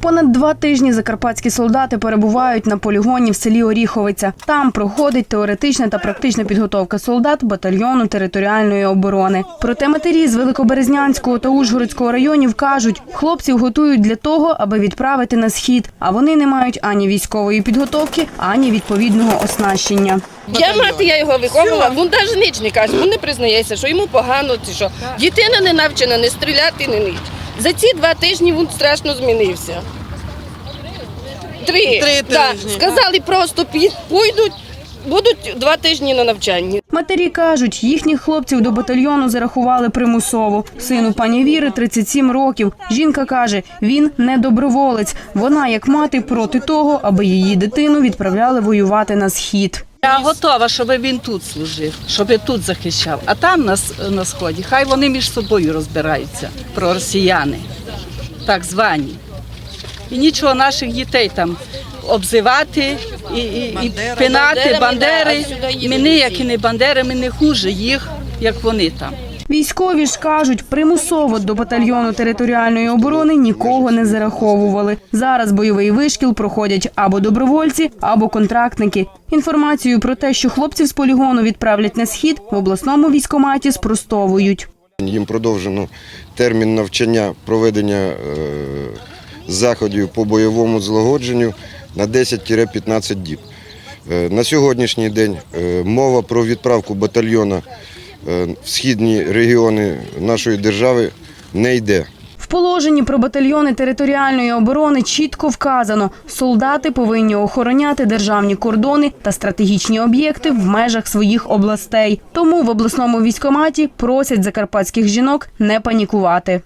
Понад два тижні закарпатські солдати перебувають на полігоні в селі Оріховиця. Там проходить теоретична та практична підготовка солдат батальйону територіальної оборони. Проте матері з Великоберезнянського та Ужгородського районів кажуть, хлопців готують для того, аби відправити на схід. А вони не мають ані військової підготовки, ані відповідного оснащення. Я мати, я його виховувала, він навіть ніч не каже, він не признається, що йому погано, чи що. Дитина не навчена не стріляти, не ніч. За ці два тижні він страшно змінився. Три. Три Да. тижні. Сказали просто пі- будуть два тижні на навчанні. Матері кажуть, їхніх хлопців до батальйону зарахували примусово. Сину пані Віри 37 років. Жінка каже, він не доброволець. Вона, як мати, проти того, аби її дитину відправляли воювати на схід. Я готова, щоб він тут служив, щоб тут захищав. А там на, на сході, хай вони між собою розбираються про росіяни, так звані. І нічого наших дітей там обзивати і, і, і пинати бандери. Ми як і не бандери, ми не хуже їх, як вони там. Військові ж кажуть, примусово до батальйону територіальної оборони нікого не зараховували. Зараз бойовий вишкіл проходять або добровольці, або контрактники. Інформацію про те, що хлопців з полігону відправлять на схід, в обласному військкоматі спростовують. Їм продовжено термін навчання проведення е, заходів по бойовому злагодженню на 10-15 діб. Е, На сьогоднішній день е, мова про відправку батальйона в східні регіони нашої держави не йде. В положенні про батальйони територіальної оборони чітко вказано, солдати повинні охороняти державні кордони та стратегічні об'єкти в межах своїх областей. Тому в обласному військкоматі просять закарпатських жінок не панікувати.